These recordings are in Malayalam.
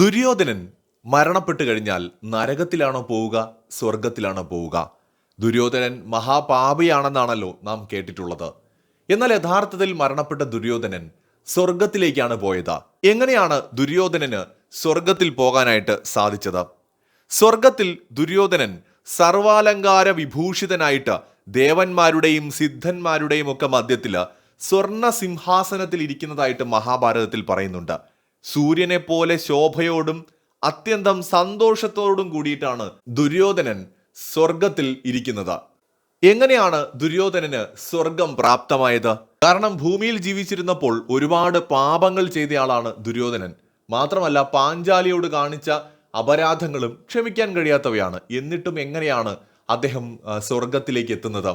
ദുര്യോധനൻ മരണപ്പെട്ടു കഴിഞ്ഞാൽ നരകത്തിലാണോ പോവുക സ്വർഗത്തിലാണോ പോവുക? ദുര്യോധനൻ മഹാപാപിയാണെന്നാണല്ലോ നാം കേട്ടിട്ടുള്ളത്. എന്നാൽ യഥാർത്ഥത്തിൽ മരണപ്പെട്ട ദുര്യോധനൻ സ്വർഗത്തിലേക്കാണ് പോയത്. എങ്ങനെയാണ് ദുര്യോധനന് സ്വർഗത്തിൽ പോകാനായിട്ട് സാധിച്ചത്? സ്വർഗത്തിൽ ദുര്യോധനൻ സർവാലങ്കാര വിഭൂഷിതനായിട്ട് ദേവന്മാരുടെയും സിദ്ധന്മാരുടെയും ഒക്കെ മധ്യത്തിൽ സ്വർണ സിംഹാസനത്തിൽ ഇരിക്കുന്നതായിട്ട് മഹാഭാരതത്തിൽ പറയുന്നുണ്ട്. സൂര്യനെ പോലെ ശോഭയോടും അത്യന്തം സന്തോഷത്തോടും കൂടിയിട്ടാണ് ദുര്യോധനൻ സ്വർഗത്തിൽ ഇരിക്കുന്നത്. എങ്ങനെയാണ് ദുര്യോധനന് സ്വർഗം പ്രാപ്തമായത്? കാരണം ഭൂമിയിൽ ജീവിച്ചിരുന്നപ്പോൾ ഒരുപാട് പാപങ്ങൾ ചെയ്തയാളാണ് ദുര്യോധനൻ. മാത്രമല്ല പാഞ്ചാലിയോട് കാണിച്ച അപരാധങ്ങളും ക്ഷമിക്കാൻ കഴിയാത്തവയാണ്. എന്നിട്ടും എങ്ങനെയാണ് അദ്ദേഹം സ്വർഗത്തിലേക്ക് എത്തുന്നത്?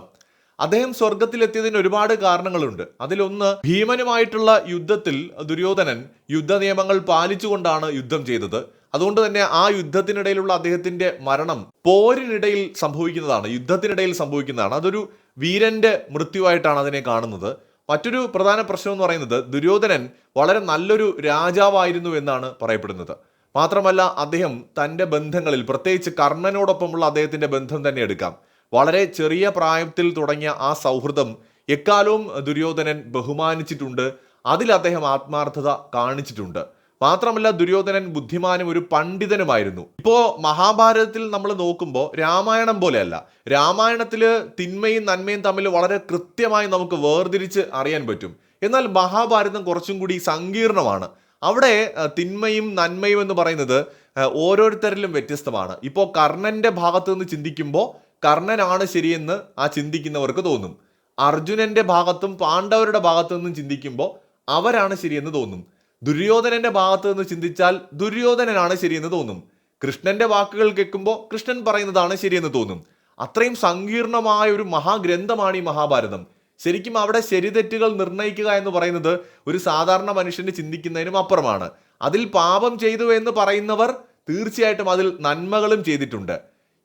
അദ്ദേഹം സ്വർഗത്തിലെത്തിയതിന് ഒരുപാട് കാരണങ്ങളുണ്ട്. അതിലൊന്ന് ഭീമനുമായിട്ടുള്ള യുദ്ധത്തിൽ ദുര്യോധനൻ യുദ്ധ നിയമങ്ങൾ പാലിച്ചുകൊണ്ടാണ് യുദ്ധം ചെയ്തത്. അതുകൊണ്ട് തന്നെ ആ യുദ്ധത്തിനിടയിലുള്ള അദ്ദേഹത്തിന്റെ മരണം പോരിനിടയിൽ സംഭവിക്കുന്നതാണ് യുദ്ധത്തിനിടയിൽ സംഭവിക്കുന്നതാണ്. അതൊരു വീരന്റെ മൃത്യുവായിട്ടാണ് അതിനെ കാണുന്നത്. മറ്റൊരു പ്രധാന പ്രശ്നം എന്ന് പറയുന്നത് ദുര്യോധനൻ വളരെ നല്ലൊരു രാജാവായിരുന്നു എന്നാണ് പറയപ്പെടുന്നത്. മാത്രമല്ല അദ്ദേഹം തന്റെ ബന്ധങ്ങളിൽ പ്രത്യേകിച്ച് കർണനോടൊപ്പമുള്ള അദ്ദേഹത്തിന്റെ ബന്ധം തന്നെ എടുക്കാം. വളരെ ചെറിയ പ്രായത്തിൽ തുടങ്ങിയ ആ സൗഹൃദം എക്കാലവും ദുര്യോധനൻ ബഹുമാനിച്ചിട്ടുണ്ട്. അതിൽ അദ്ദേഹം ആത്മാർത്ഥത കാണിച്ചിട്ടുണ്ട്. മാത്രമല്ല ദുര്യോധനൻ ബുദ്ധിമാനും ഒരു പണ്ഡിതനുമായിരുന്നു. ഇപ്പോ മഹാഭാരതത്തിൽ നമ്മൾ നോക്കുമ്പോൾ രാമായണം പോലെയല്ല. രാമായണത്തിൽ തിന്മയും നന്മയും തമ്മിൽ വളരെ കൃത്യമായി നമുക്ക് വേർതിരിച്ച് അറിയാൻ പറ്റും. എന്നാൽ മഹാഭാരതം കുറച്ചും കൂടി സങ്കീർണമാണ്. അവിടെ തിന്മയും നന്മയും എന്ന് പറയുന്നത് ഓരോരുത്തരിലും വ്യത്യസ്തമാണ്. ഇപ്പോൾ കർണന്റെ ഭാഗത്ത് നിന്ന് ചിന്തിക്കുമ്പോൾ കർണനാണ് ശരിയെന്ന് ആ ചിന്തിക്കുന്നവർക്ക് തോന്നും. അർജുനന്റെ ഭാഗത്തും പാണ്ഡവരുടെ ഭാഗത്തു നിന്നും ചിന്തിക്കുമ്പോൾ അവരാണ് ശരിയെന്ന് തോന്നും. ദുര്യോധനന്റെ ഭാഗത്ത് നിന്ന് ചിന്തിച്ചാൽ ദുര്യോധനനാണ് ശരിയെന്ന് തോന്നും. കൃഷ്ണന്റെ വാക്കുകൾ കേൾക്കുമ്പോൾ കൃഷ്ണൻ പറയുന്നതാണ് ശരിയെന്ന് തോന്നും. അത്രയും സങ്കീർണമായ ഒരു മഹാഗ്രന്ഥമാണ് ഈ മഹാഭാരതം. ശരിക്കും അവിടെ ശരിതെറ്റുകൾ നിർണയിക്കുക എന്ന് പറയുന്നത് ഒരു സാധാരണ മനുഷ്യന് ചിന്തിക്കുന്നതിനും അപ്പുറമാണ്. അതിൽ പാപം ചെയ്തു എന്ന് പറയുന്നവർ തീർച്ചയായിട്ടും അതിൽ നന്മകളും ചെയ്തിട്ടുണ്ട്.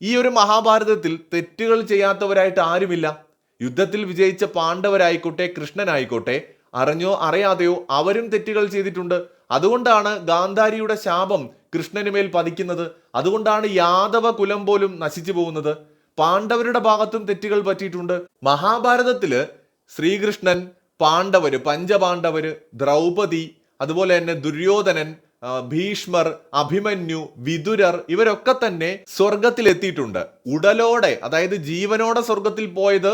ഈ ഒരു മഹാഭാരതത്തിൽ തെറ്റുകൾ ചെയ്യാത്തവരായിട്ട് ആരുമില്ല. യുദ്ധത്തിൽ വിജയിച്ച പാണ്ഡവരായിക്കോട്ടെ കൃഷ്ണനായിക്കോട്ടെ അറിഞ്ഞോ അറിയാതെയോ അവരും തെറ്റുകൾ ചെയ്തിട്ടുണ്ട്. അതുകൊണ്ടാണ് ഗാന്ധാരിയുടെ ശാപം കൃഷ്ണന് മേൽ പതിക്കുന്നത്. അതുകൊണ്ടാണ് യാദവ കുലം പോലും നശിച്ചു പോകുന്നത്. പാണ്ഡവരുടെ ഭാഗത്തും തെറ്റുകൾ പറ്റിയിട്ടുണ്ട്. മഹാഭാരതത്തിൽ ശ്രീകൃഷ്ണൻ പാണ്ഡവര് പഞ്ചപാണ്ഡവര് ദ്രൗപദി അതുപോലെ തന്നെ ദുര്യോധനൻ ഭീഷ്മർ അഭിമന്യു വിതുരർ ഇവരൊക്കെ തന്നെ സ്വർഗത്തിലെത്തിയിട്ടുണ്ട് ഉടലോടെ അതായത് ജീവനോടെ സ്വർഗത്തിൽ പോയത്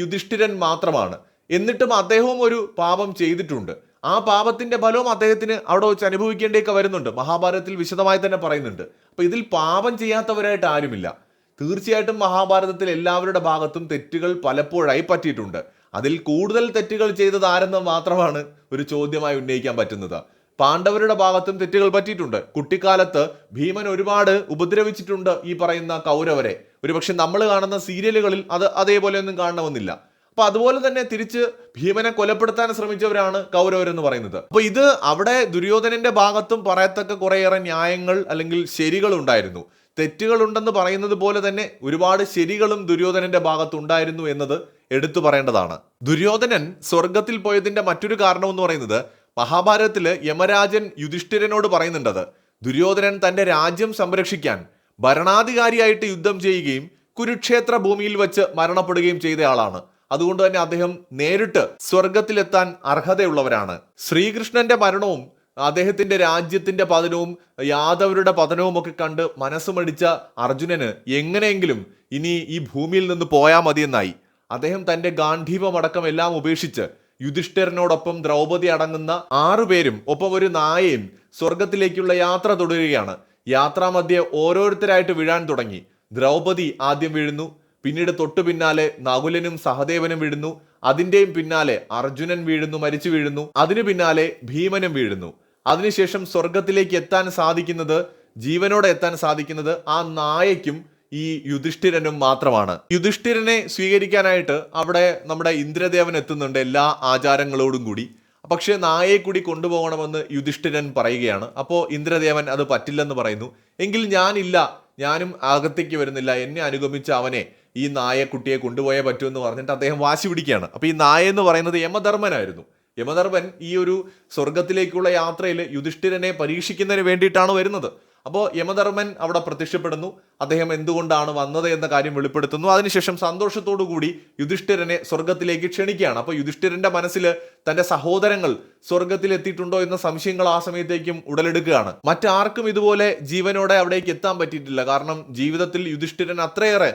യുധിഷ്ഠിരൻ മാത്രമാണ്. എന്നിട്ടും അദ്ദേഹവും ഒരു പാപം ചെയ്തിട്ടുണ്ട്. ആ പാപത്തിന്റെ ഫലവും അദ്ദേഹത്തിന് അവിടെ വെച്ച് അനുഭവിക്കേണ്ടിയൊക്കെ വരുന്നുണ്ട്. മഹാഭാരതത്തിൽ വിശദമായി തന്നെ പറയുന്നുണ്ട്. അപ്പൊ ഇതിൽ പാപം ചെയ്യാത്തവരായിട്ട് ആരുമില്ല. തീർച്ചയായിട്ടും മഹാഭാരതത്തിൽ എല്ലാവരുടെ ഭാഗത്തും തെറ്റുകൾ പലപ്പോഴായി പറ്റിയിട്ടുണ്ട്. അതിൽ കൂടുതൽ തെറ്റുകൾ ചെയ്തത് ആരെന്ന് മാത്രമാണ് ഒരു ചോദ്യമായി ഉന്നയിക്കാൻ പറ്റുന്നത്. പാണ്ഡവരുടെ ഭാഗത്തും തെറ്റുകൾ പറ്റിയിട്ടുണ്ട്. കുട്ടിക്കാലത്ത് ഭീമൻ ഒരുപാട് ഉപദ്രവിച്ചിട്ടുണ്ട് ഈ പറയുന്ന കൗരവരെ. ഒരുപക്ഷെ നമ്മൾ കാണുന്ന സീരിയലുകളിൽ അത് അതേപോലെയൊന്നും കാണണമെന്നില്ല. അപ്പൊ അതുപോലെ തന്നെ തിരിച്ച് ഭീമനെ കൊലപ്പെടുത്താൻ ശ്രമിച്ചവരാണ് കൗരവരെന്ന് പറയുന്നത്. അപ്പൊ ഇത് അവിടെ ദുര്യോധനന്റെ ഭാഗത്തും പറയത്തക്ക കുറേയേറെ ന്യായങ്ങൾ അല്ലെങ്കിൽ ശരികൾ ഉണ്ടായിരുന്നു തെറ്റുകളുണ്ടെന്ന് പറയുന്നത് പോലെ തന്നെ ഒരുപാട് ശരികളും ദുര്യോധനന്റെ ഭാഗത്തുണ്ടായിരുന്നു എന്നത് എടുത്തു പറയേണ്ടതാണ്. ദുര്യോധനൻ സ്വർഗത്തിൽ പോയതിന്റെ മറ്റൊരു കാരണം എന്ന് പറയുന്നത് മഹാഭാരതത്തിൽ യമരാജൻ യുധിഷ്ഠിരനോട് പറയുന്നുണ്ടത് ദുര്യോധനൻ തന്റെ രാജ്യം സംരക്ഷിക്കാൻ ഭരണാധികാരിയായിട്ട് യുദ്ധം ചെയ്യുകയും കുരുക്ഷേത്ര ഭൂമിയിൽ വെച്ച് മരണപ്പെടുകയും ചെയ്തയാളാണ് അതുകൊണ്ട് തന്നെ അദ്ദേഹം നേരിട്ട് സ്വർഗത്തിലെത്താൻ അർഹതയുള്ളവരാണ്. ശ്രീകൃഷ്ണന്റെ മരണവും അദ്ദേഹത്തിന്റെ രാജ്യത്തിന്റെ പതനവും യാദവരുടെ പതനവും ഒക്കെ കണ്ട് മനസ്സുമടിച്ച അർജുനന് എങ്ങനെയെങ്കിലും ഇനി ഈ ഭൂമിയിൽ നിന്ന് പോയാൽ മതിയെന്നായി. അദ്ദേഹം തന്റെ ഗാന്ധീവമടക്കം എല്ലാം ഉപേക്ഷിച്ച് യുധിഷ്ഠിരനോടൊപ്പം ദ്രൗപദി അടങ്ങുന്ന ആറുപേരും ഒപ്പം ഒരു നായയും സ്വർഗത്തിലേക്കുള്ള യാത്ര തുടരുകയാണ്. യാത്രാമധ്യെ ഓരോരുത്തരായിട്ട് വീഴാൻ തുടങ്ങി. ദ്രൗപദി ആദ്യം വീഴുന്നു പിന്നീട് തൊട്ടു പിന്നാലെ നകുലനും സഹദേവനും വീഴുന്നു അതിന്റെയും പിന്നാലെ അർജുനൻ വീഴുന്നു മരിച്ചു വീഴുന്നു അതിനു പിന്നാലെ ഭീമനും വീഴുന്നു. അതിനുശേഷം സ്വർഗത്തിലേക്ക് എത്താൻ സാധിക്കുന്നത് ജീവനോടെ എത്താൻ സാധിക്കുന്നത് ആ നായയ്ക്കും ഈ യുധിഷ്ഠിരനും മാത്രമാണ്. യുധിഷ്ഠിരനെ സ്വീകരിക്കാനായിട്ട് അവിടെ നമ്മുടെ ഇന്ദ്രദേവൻ എത്തുന്നുണ്ട് എല്ലാ ആചാരങ്ങളോടും കൂടി. പക്ഷേ നായയെ കൂടി കൊണ്ടുപോകണമെന്ന് യുധിഷ്ഠിരൻ പറയുകയാണ്. അപ്പോൾ ഇന്ദ്രദേവൻ അത് പറ്റില്ലെന്ന് പറയുന്നു. എങ്കിൽ ഞാനില്ല ഞാനും അകത്തേക്ക് വരുന്നില്ല എന്നെ അനുഗമിച്ച അവനെ ഈ നായക്കുട്ടിയെ കൊണ്ടുപോയേ പറ്റൂ എന്ന് പറഞ്ഞിട്ട് അദ്ദേഹം വാശി പിടിക്കുകയാണ്. അപ്പോൾ ഈ നായ എന്ന് പറയുന്നത് യമധർമ്മനായിരുന്നു. യമധർമ്മൻ ഈ ഒരു സ്വർഗത്തിലേക്കുള്ള യാത്രയിൽ യുധിഷ്ഠിരനെ പരീക്ഷിക്കുന്നതിന് വേണ്ടിയിട്ടാണ് വരുന്നത്. അപ്പോൾ യമധർമ്മൻ അവിടെ പ്രത്യക്ഷപ്പെടുന്നു. അദ്ദേഹം എന്തുകൊണ്ടാണ് വന്നത് എന്ന കാര്യം വെളിപ്പെടുത്തുന്നു. അതിനുശേഷം സന്തോഷത്തോടു കൂടി യുധിഷ്ഠിരനെ സ്വർഗത്തിലേക്ക് ക്ഷണിക്കുകയാണ്. അപ്പോൾ യുധിഷ്ഠിരന്റെ മനസ്സിൽ തന്റെ സഹോദരങ്ങൾ സ്വർഗത്തിൽ എത്തിയിട്ടുണ്ടോ എന്ന സംശയങ്ങൾ ആ സമയത്തേക്കും ഉടലെടുക്കുകയാണ്. മറ്റാർക്കും ഇതുപോലെ ജീവനോടെ അവിടേക്ക് എത്താൻ പറ്റിയിട്ടില്ല. കാരണം ജീവിതത്തിൽ യുധിഷ്ഠിരൻ അത്രയേറെ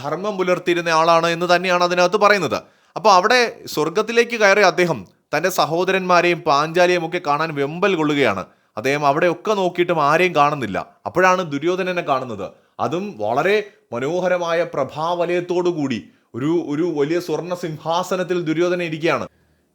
ധർമ്മം പുലർത്തിയിരുന്ന ആളാണ് എന്ന് തന്നെയാണ് അതിനകത്ത് പറയുന്നത്. അപ്പോൾ അവിടെ സ്വർഗത്തിലേക്ക് കയറിയ അദ്ദേഹം തന്റെ സഹോദരന്മാരെയും പാഞ്ചാലിയും ഒക്കെ കാണാൻ വെമ്പൽ കൊള്ളുകയാണ്. അദ്ദേഹം അവിടെയൊക്കെ നോക്കിയിട്ടും ആരെയും കാണുന്നില്ല. അപ്പോഴാണ് ദുര്യോധനനെ കാണുന്നത്. അതും വളരെ മനോഹരമായ പ്രഭാവലയത്തോടുകൂടി ഒരു ഒരു വലിയ സ്വർണ സിംഹാസനത്തിൽ ദുര്യോധനൻ ഇരിക്കുകയാണ്.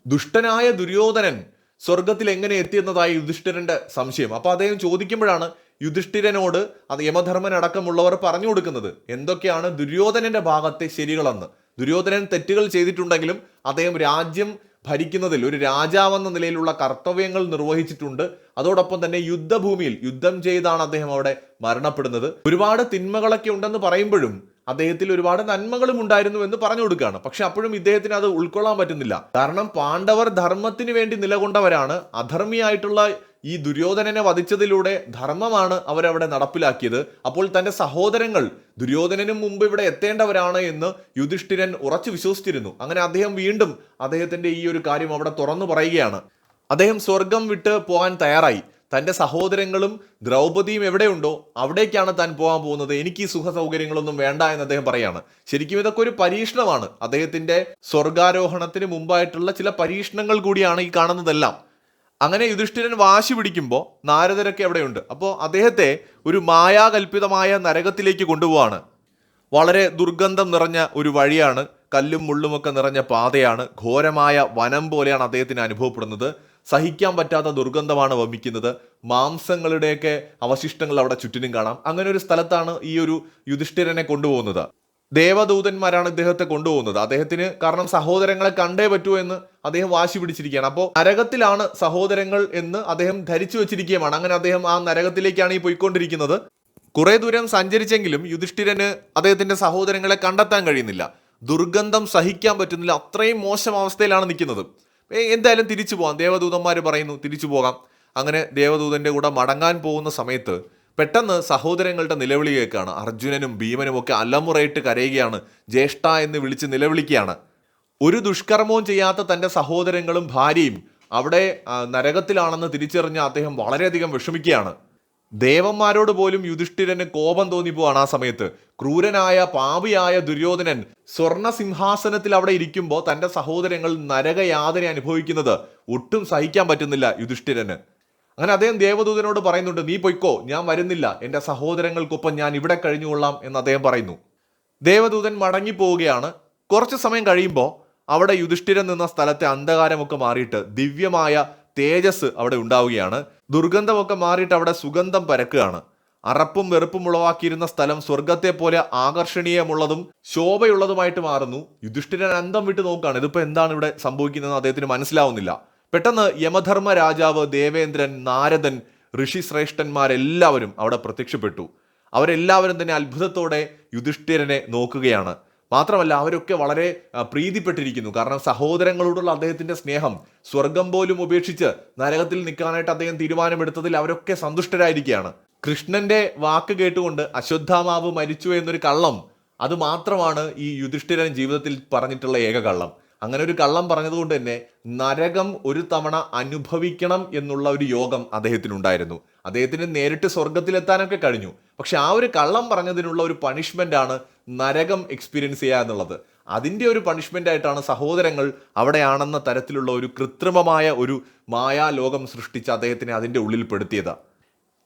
ദുഷ്ടനായ ദുര്യോധനൻ സ്വർഗത്തിൽ എങ്ങനെ എത്തിയെന്നതായി യുധിഷ്ഠിരന്റെ സംശയം. അപ്പൊ അദ്ദേഹം ചോദിക്കുമ്പോഴാണ് യുധിഷ്ഠിരനോട് അത് യമധർമ്മൻ അടക്കമുള്ളവർ പറഞ്ഞു കൊടുക്കുന്നത്. എന്തൊക്കെയാണ് ദുര്യോധനന്റെ ഭാഗത്തെ ശരികളെന്ന്. ദുര്യോധനൻ തെറ്റുകൾ ചെയ്തിട്ടുണ്ടെങ്കിലും അദ്ദേഹം രാജ്യം ഭരിക്കുന്നതിൽ ഒരു രാജാവെന്ന നിലയിലുള്ള കർത്തവ്യങ്ങൾ നിർവഹിച്ചിട്ടുണ്ട്. അതോടൊപ്പം തന്നെ യുദ്ധഭൂമിയിൽ യുദ്ധം ചെയ്താണ് അദ്ദേഹം അവിടെ മരണപ്പെടുന്നത്. ഒരുപാട് തിന്മകളൊക്കെ ഉണ്ടെന്ന് പറയുമ്പോഴും അദ്ദേഹത്തിൽ ഒരുപാട് നന്മകളും ഉണ്ടായിരുന്നു എന്ന് പറഞ്ഞു കൊടുക്കുകയാണ്. പക്ഷെ അപ്പോഴും ഇദ്ദേഹത്തിന് അത് ഉൾക്കൊള്ളാൻ പറ്റുന്നില്ല. കാരണം പാണ്ഡവർ ധർമ്മത്തിന് വേണ്ടി നിലകൊണ്ടവരാണ്. അധർമ്മിയായിട്ടുള്ള ഈ ദുര്യോധനനെ വധിച്ചതിലൂടെ ധർമ്മമാണ് അവരവിടെ നടപ്പിലാക്കിയത്. അപ്പോൾ തന്റെ സഹോദരങ്ങൾ ദുര്യോധനനും മുമ്പ് ഇവിടെ എത്തേണ്ടവരാണ് എന്ന് യുധിഷ്ഠിരൻ ഉറച്ചു വിശ്വസിച്ചിരുന്നു. അങ്ങനെ അദ്ദേഹം വീണ്ടും അദ്ദേഹത്തിന്റെ ഈ ഒരു കാര്യം അവിടെ തുറന്നു പറയുകയാണ്. അദ്ദേഹം സ്വർഗം വിട്ട് പോകാൻ തയ്യാറായി. തന്റെ സഹോദരങ്ങളും ദ്രൗപദിയും എവിടെയുണ്ടോ അവിടേക്കാണ് താൻ പോകാൻ പോകുന്നത്. എനിക്ക് ഈ സുഖ സൗകര്യങ്ങളൊന്നും വേണ്ട എന്ന് അദ്ദേഹം പറയാണ്. ശരിക്കും ഇതൊക്കെ ഒരു പരീക്ഷണമാണ്. അദ്ദേഹത്തിന്റെ സ്വർഗാരോഹണത്തിന് മുമ്പായിട്ടുള്ള ചില പരീക്ഷണങ്ങൾ കൂടിയാണ് ഈ കാണുന്നതെല്ലാം. അങ്ങനെ യുധിഷ്ഠിരൻ വാശി പിടിക്കുമ്പോൾ നാരദരൊക്കെ അവിടെയുണ്ട്. അപ്പോൾ അദ്ദേഹത്തെ ഒരു മായാകൽപിതമായ നരകത്തിലേക്ക് കൊണ്ടുപോവാണ്. വളരെ ദുർഗന്ധം നിറഞ്ഞ ഒരു വഴിയാണ് കല്ലും മുള്ളുമൊക്കെ നിറഞ്ഞ പാതയാണ് ഘോരമായ വനം പോലെയാണ് അദ്ദേഹത്തിന് അനുഭവപ്പെടുന്നത്. സഹിക്കാൻ പറ്റാത്ത ദുർഗന്ധമാണ് വമിക്കുന്നത്. മാംസങ്ങളുടെയൊക്കെ അവശിഷ്ടങ്ങൾ അവിടെ ചുറ്റിനും കാണാം. അങ്ങനെ ഒരു സ്ഥലത്താണ് ഈ ഒരു യുധിഷ്ഠിരനെ കൊണ്ടുപോകുന്നത്. ദേവദൂതന്മാരാണ് ഇദ്ദേഹത്തെ കൊണ്ടുപോകുന്നത്. അദ്ദേഹത്തിന് കാരണം സഹോദരങ്ങളെ കണ്ടേ പറ്റൂ എന്ന് അദ്ദേഹം വാശി പിടിച്ചിരിക്കുകയാണ്. അപ്പോൾ നരകത്തിലാണ് സഹോദരങ്ങൾ എന്ന് അദ്ദേഹം ധരിച്ചു വെച്ചിരിക്കുകയാണ് അങ്ങനെ അദ്ദേഹം ആ നരകത്തിലേക്കാണ് ഈ പോയിക്കൊണ്ടിരിക്കുന്നത്. കുറെ ദൂരം സഞ്ചരിച്ചെങ്കിലും യുധിഷ്ഠിരന് അദ്ദേഹത്തിന്റെ സഹോദരങ്ങളെ കണ്ടെത്താൻ കഴിയുന്നില്ല. ദുർഗന്ധം സഹിക്കാൻ പറ്റുന്നില്ല. അത്രയും മോശം അവസ്ഥയിലാണ് നിൽക്കുന്നത്. എന്തായാലും തിരിച്ചു പോകാം. ദേവദൂതന്മാർ പറയുന്നു തിരിച്ചു പോകാം. അങ്ങനെ ദേവദൂതന്റെ കൂടെ മടങ്ങാൻ പോകുന്ന സമയത്ത് പെട്ടെന്ന് സഹോദരങ്ങളുടെ നിലവിളി കേൾക്കുകയാണ് അർജുനനും ഭീമനും ഒക്കെ അലമുറയിട്ട് കരയുകയാണ്. ജ്യേഷ്ഠ എന്ന് വിളിച്ച് നിലവിളിക്കുകയാണ്. ഒരു ദുഷ്കർമ്മവും ചെയ്യാത്ത തന്റെ സഹോദരങ്ങളും ഭാര്യയും അവിടെ നരകത്തിലാണെന്ന് തിരിച്ചറിഞ്ഞ അദ്ദേഹം വളരെയധികം വിഷമിക്കുകയാണ്. ദേവന്മാരോട് പോലും യുധിഷ്ഠിരന് കോപം തോന്നിപ്പോവാണ് ആ സമയത്ത്. ക്രൂരനായ പാപിയായ ദുര്യോധനൻ സ്വർണ സിംഹാസനത്തിൽ അവിടെ ഇരിക്കുമ്പോൾ തന്റെ സഹോദരങ്ങൾ നരകയാതന അനുഭവിക്കുന്നത് ഒട്ടും സഹിക്കാൻ പറ്റുന്നില്ല യുധിഷ്ഠിരന്. അങ്ങനെ അദ്ദേഹം ദേവദൂതനോട് പറയുന്നുണ്ട് നീ പൊയ്ക്കോ ഞാൻ വരുന്നില്ല. എന്റെ സഹോദരങ്ങൾക്കൊപ്പം ഞാൻ ഇവിടെ കഴിഞ്ഞുകൊള്ളാം എന്ന് അദ്ദേഹം പറയുന്നു. ദേവദൂതൻ മടങ്ങി പോവുകയാണ് കുറച്ച് സമയം കഴിയുമ്പോൾ അവിടെ യുധിഷ്ഠിരൻ നിന്ന സ്ഥലത്തെ അന്ധകാരമൊക്കെ മാറിയിട്ട് ദിവ്യമായ തേജസ് അവിടെ ഉണ്ടാവുകയാണ്. ദുർഗന്ധമൊക്കെ മാറിയിട്ട് അവിടെ സുഗന്ധം പരക്കുകയാണ്. അറപ്പും വെറുപ്പും ഉളവാക്കിയിരുന്ന സ്ഥലം സ്വർഗത്തെ പോലെ ആകർഷണീയമുള്ളതും ശോഭയുള്ളതുമായിട്ട് മാറുന്നു. യുധിഷ്ഠിരൻ അന്തം വിട്ട് നോക്കുകയാണ് ഇതിപ്പോൾ എന്താണ് ഇവിടെ സംഭവിക്കുന്നതെന്ന് അദ്ദേഹത്തിന് മനസ്സിലാവുന്നില്ല. പെട്ടെന്ന് യമധർമ്മ രാജാവ് ദേവേന്ദ്രൻ നാരദൻ ഋഷിശ്രേഷ്ഠന്മാരെല്ലാവരും അവിടെ പ്രത്യക്ഷപ്പെട്ടു. അവരെല്ലാവരും തന്നെ അത്ഭുതത്തോടെ യുധിഷ്ഠിരനെ നോക്കുകയാണ്. മാത്രമല്ല അവരൊക്കെ വളരെ പ്രീതിപ്പെട്ടിരിക്കുന്നു. കാരണം സഹോദരങ്ങളോടുള്ള അദ്ദേഹത്തിന്റെ സ്നേഹം സ്വർഗം പോലും ഉപേക്ഷിച്ച് നരകത്തിൽ നിൽക്കാനായിട്ട് അദ്ദേഹം തീരുമാനമെടുത്തതിൽ അവരൊക്കെ സന്തുഷ്ടരായിരിക്കുകയാണ്. കൃഷ്ണന്റെ വാക്ക് കേട്ടുകൊണ്ട് അശ്വത്ഥാമാവ് മരിച്ചു എന്നൊരു കള്ളം അത് മാത്രമാണ് ഈ യുധിഷ്ഠിരൻ ജീവിതത്തിൽ പറഞ്ഞിട്ടുള്ള ഏക കള്ളം അങ്ങനെ ഒരു കള്ളം പറഞ്ഞതുകൊണ്ട് തന്നെ നരകം ഒരു തവണ അനുഭവിക്കണം എന്നുള്ള ഒരു യോഗം അദ്ദേഹത്തിനുണ്ടായിരുന്നു. അദ്ദേഹത്തിന് നേരിട്ട് സ്വർഗത്തിലെത്താനൊക്കെ കഴിഞ്ഞു. പക്ഷെ ആ ഒരു കള്ളം പറഞ്ഞതിനുള്ള ഒരു പണിഷ്മെന്റ് ആണ് നരകം എക്സ്പീരിയൻസ് ചെയ്യുക എന്നുള്ളത്. അതിന്റെ ഒരു പണിഷ്മെന്റ് ആയിട്ടാണ് സഹോദരങ്ങൾ അവിടെയാണെന്ന തരത്തിലുള്ള ഒരു കൃത്രിമമായ ഒരു മായാലോകം സൃഷ്ടിച്ച് അദ്ദേഹത്തിനെ അതിന്റെ ഉള്ളിൽ പെടുത്തിയത്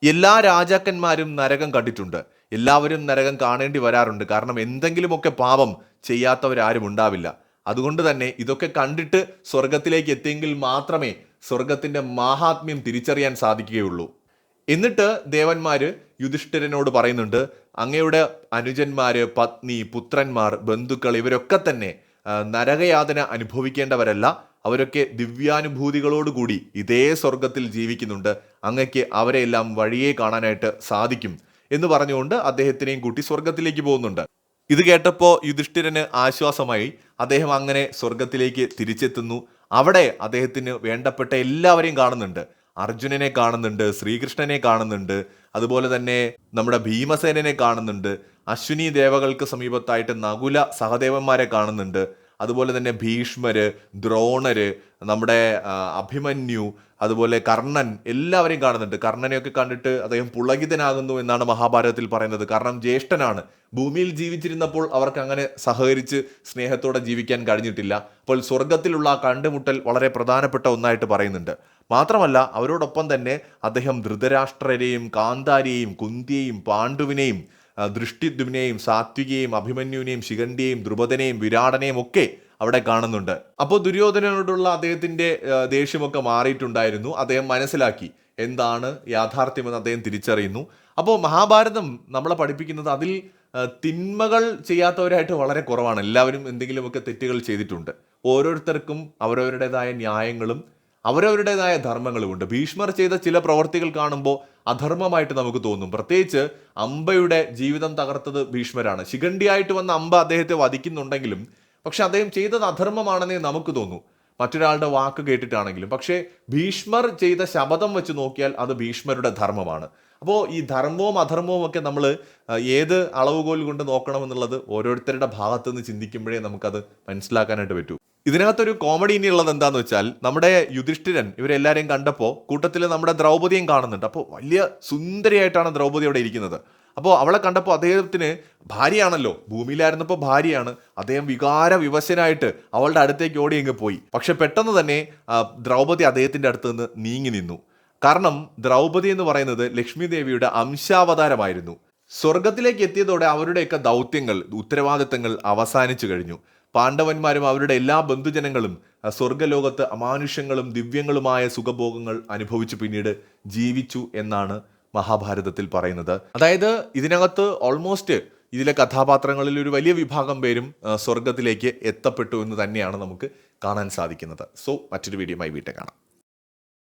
എല്ലാ രാജാക്കന്മാരും നരകം കണ്ടിട്ടുണ്ട്. എല്ലാവരും നരകം കാണേണ്ടി വരാറുണ്ട്. കാരണം എന്തെങ്കിലുമൊക്കെ പാപം ചെയ്യാത്തവരാരും ഉണ്ടാവില്ല. അതുകൊണ്ട് തന്നെ ഇതൊക്കെ കണ്ടിട്ട് സ്വർഗത്തിലേക്ക് എത്തിയെങ്കിൽ മാത്രമേ സ്വർഗത്തിന്റെ മാഹാത്മ്യം തിരിച്ചറിയാൻ സാധിക്കുകയുള്ളൂ. എന്നിട്ട് ദേവന്മാർ യുധിഷ്ഠിരനോട് പറയുന്നുണ്ട് അങ്ങയുടെ അനുജന്മാര് പത്നി പുത്രന്മാർ ബന്ധുക്കൾ ഇവരൊക്കെ തന്നെ നരകയാതന അനുഭവിക്കേണ്ടവരല്ല. അവരൊക്കെ ദിവ്യാനുഭൂതികളോടുകൂടി ഇതേ സ്വർഗത്തിൽ ജീവിക്കുന്നുണ്ട്. അങ്ങയ്ക്ക് അവരെല്ലാം വഴിയെ കാണാനായിട്ട് സാധിക്കും. എന്ന് പറഞ്ഞുകൊണ്ട് അദ്ദേഹത്തിനെയും കൂട്ടി സ്വർഗത്തിലേക്ക് പോകുന്നുണ്ട്. ഇത് കേട്ടപ്പോൾ യുധിഷ്ഠിരന് ആശ്വാസമായി. അദ്ദേഹം അങ്ങനെ സ്വർഗത്തിലേക്ക് തിരിച്ചെത്തുന്നു. അവിടെ അദ്ദേഹത്തിന് വേണ്ടപ്പെട്ട എല്ലാവരെയും കാണുന്നുണ്ട്. അർജുനനെ കാണുന്നുണ്ട് ശ്രീകൃഷ്ണനെ കാണുന്നുണ്ട്. അതുപോലെ തന്നെ നമ്മുടെ ഭീമസേനനെ കാണുന്നുണ്ട്. അശ്വിനി ദേവകൾക്ക് സമീപത്തായിട്ട് നകുല സഹദേവന്മാരെ കാണുന്നുണ്ട്. അതുപോലെ തന്നെ ഭീഷ്മർ ദ്രോണർ നമ്മുടെ അഭിമന്യു അതുപോലെ കർണൻ എല്ലാവരെയും കാണുന്നുണ്ട്. കർണനെയൊക്കെ കണ്ടിട്ട് അദ്ദേഹം പുളകിതനാകുന്നു എന്നാണ് മഹാഭാരതത്തിൽ പറയുന്നത്. കാരണം ജ്യേഷ്ഠനാണ്. ഭൂമിയിൽ ജീവിച്ചിരുന്നപ്പോൾ അവർക്ക് അങ്ങനെ സഹകരിച്ച് സ്നേഹത്തോടെ ജീവിക്കാൻ കഴിഞ്ഞിട്ടില്ല. അപ്പോൾ സ്വർഗത്തിലുള്ള ആ കണ്ടുമുട്ടൽ വളരെ പ്രധാനപ്പെട്ട ഒന്നായിട്ട് പറയുന്നുണ്ട്. മാത്രമല്ല അവരോടൊപ്പം തന്നെ അദ്ദേഹം ധൃതരാഷ്ട്രരെയും കാന്താരിയെയും കുന്തിയെയും പാണ്ഡുവിനെയും ദൃഷ്ടിദ്യുമ്നെയും സാത്വികയെയും അഭിമന്യുവിനെയും ശിഖണ്ഡിയെയും ദ്രുപദനെയും വിരാടനെയും ഒക്കെ അവിടെ കാണുന്നുണ്ട്. അപ്പോൾ ദുര്യോധനോടുള്ള അദ്ദേഹത്തിന്റെ ദേഷ്യമൊക്കെ മാറിയിട്ടുണ്ടായിരുന്നു. അദ്ദേഹം മനസ്സിലാക്കി എന്താണ് യാഥാർത്ഥ്യമെന്ന് അദ്ദേഹം തിരിച്ചറിയുന്നു. അപ്പോൾ മഹാഭാരതം നമ്മളെ പഠിപ്പിക്കുന്നത് അതിൽ തിന്മകൾ ചെയ്യാത്തവരായിട്ട് വളരെ കുറവാണ്. എല്ലാവരും എന്തെങ്കിലുമൊക്കെ തെറ്റുകൾ ചെയ്തിട്ടുണ്ട്. ഓരോരുത്തർക്കും അവരവരുടേതായ ന്യായങ്ങളും അവരവരുടേതായ ധർമ്മങ്ങളുമുണ്ട്. ഭീഷ്മർ ചെയ്ത ചില പ്രവർത്തികൾ കാണുമ്പോൾ അധർമ്മമായിട്ട് നമുക്ക് തോന്നും. പ്രത്യേകിച്ച് അമ്പയുടെ ജീവിതം തകർത്തത് ഭീഷ്മരാണ്. ശിഖണ്ഡിയായിട്ട് വന്ന അമ്പ അദ്ദേഹത്തെ വധിക്കുന്നുണ്ടെങ്കിലും പക്ഷെ അദ്ദേഹം ചെയ്തത് അധർമ്മമാണെന്നേ നമുക്ക് തോന്നൂ. മറ്റൊരാളുടെ വാക്ക് കേട്ടിട്ടാണെങ്കിലും. പക്ഷേ ഭീഷ്മർ ചെയ്ത ശപഥം വെച്ച് നോക്കിയാൽ അത് ഭീഷ്മരുടെ ധർമ്മമാണ്. അപ്പോൾ ഈ ധർമ്മവും അധർമ്മവും ഒക്കെ നമ്മൾ ഏത് അളവുകോൽ കൊണ്ട് നോക്കണമെന്നുള്ളത് ഓരോരുത്തരുടെ ഭാഗത്തുനിന്ന് ചിന്തിക്കുമ്പോഴേ നമുക്കത് മനസ്സിലാക്കാനായിട്ട് പറ്റൂ. ഇതിനകത്തൊരു കോമഡി ഇനി ഉള്ളത് എന്താന്ന് വെച്ചാൽ നമ്മുടെ യുധിഷ്ഠിരൻ ഇവരെല്ലാരെയും കണ്ടപ്പോൾ കൂട്ടത്തിൽ നമ്മുടെ ദ്രൗപദിയും കാണുന്നുണ്ട്. അപ്പോൾ വലിയ സുന്ദരിയായിട്ടാണ് ദ്രൗപദി അവിടെ ഇരിക്കുന്നത്. അപ്പോൾ അവളെ കണ്ടപ്പോൾ അദ്ദേഹത്തിന് ഭാര്യയാണല്ലോ. ഭൂമിയിലായിരുന്നപ്പോൾ ഭാര്യയാണ്. അദ്ദേഹം വികാര വിവശനായിട്ട് അവളുടെ അടുത്തേക്ക് ഓടി അങ്ങ് പോയി. പക്ഷെ പെട്ടെന്ന് തന്നെ ദ്രൗപതി ദ്രൗപദി അദ്ദേഹത്തിന്റെ അടുത്ത് നിന്ന് നീങ്ങി നിന്നു. കാരണം ദ്രൗപദി എന്ന് പറയുന്നത് ലക്ഷ്മി ദേവിയുടെ അംശാവതാരമായിരുന്നു. സ്വർഗത്തിലേക്ക് എത്തിയതോടെ അവരുടെയൊക്കെ ദൗത്യങ്ങൾ ഉത്തരവാദിത്തങ്ങൾ അവസാനിച്ചു കഴിഞ്ഞു. പാണ്ഡവന്മാരും അവരുടെ എല്ലാ ബന്ധുജനങ്ങളും സ്വർഗലോകത്ത് അമാനുഷ്യങ്ങളും ദിവ്യങ്ങളുമായ സുഖഭോഗങ്ങൾ അനുഭവിച്ചു പിന്നീട് ജീവിച്ചു എന്നാണ് മഹാഭാരതത്തിൽ പറയുന്നത്. അതായത് ഇതിനകത്ത് ഓൾമോസ്റ്റ് ഇതിലെ കഥാപാത്രങ്ങളിൽ ഒരു വലിയ വിഭാഗം പേരും സ്വർഗത്തിലേക്ക് എത്തപ്പെട്ടു എന്ന് തന്നെയാണ് നമുക്ക് കാണാൻ സാധിക്കുന്നത്. സോ മറ്റൊരു വീഡിയോ വീഡിയോയുമായി വീട്ടിൽ കാണാം.